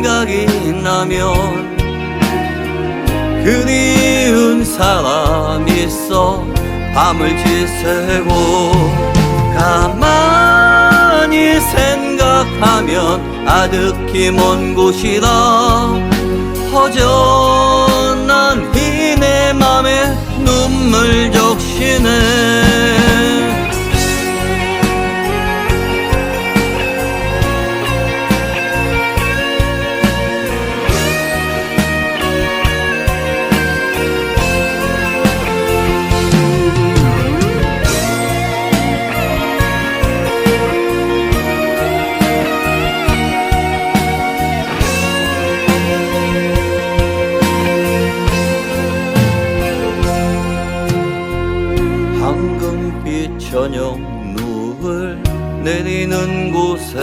생각이 나면 그리운 사람 있어 밤을 지새고 가만히 생각하면 아득히 먼 곳이라 허전 내리는 곳에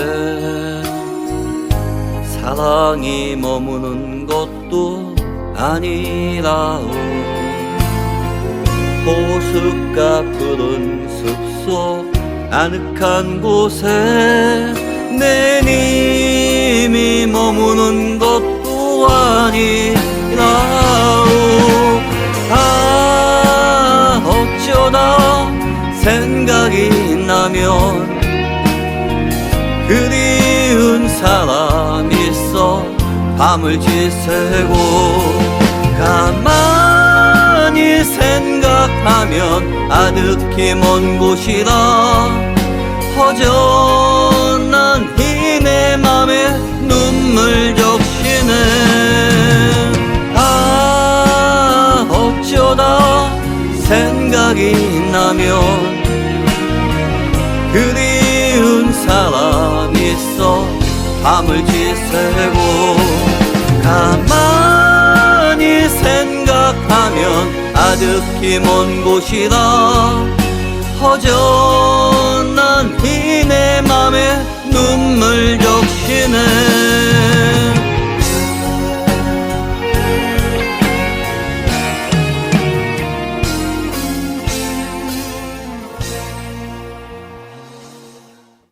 사랑이 머무는 것도 아니라오. 호숫가 푸른 숲속 아늑한 곳에 내 님이 머무는 것도 아니라 그리운 사람 있어 밤을 지새고 가만히 생각하면 아득히 먼 곳이라 허전한 이 내 맘에 눈물 적시네. 아 어쩌다 생각이 나면 그리운 사람 밤을 지새고 가만히 생각하면 아득히 먼 곳이라 허전한 이내 맘에 눈물 적시네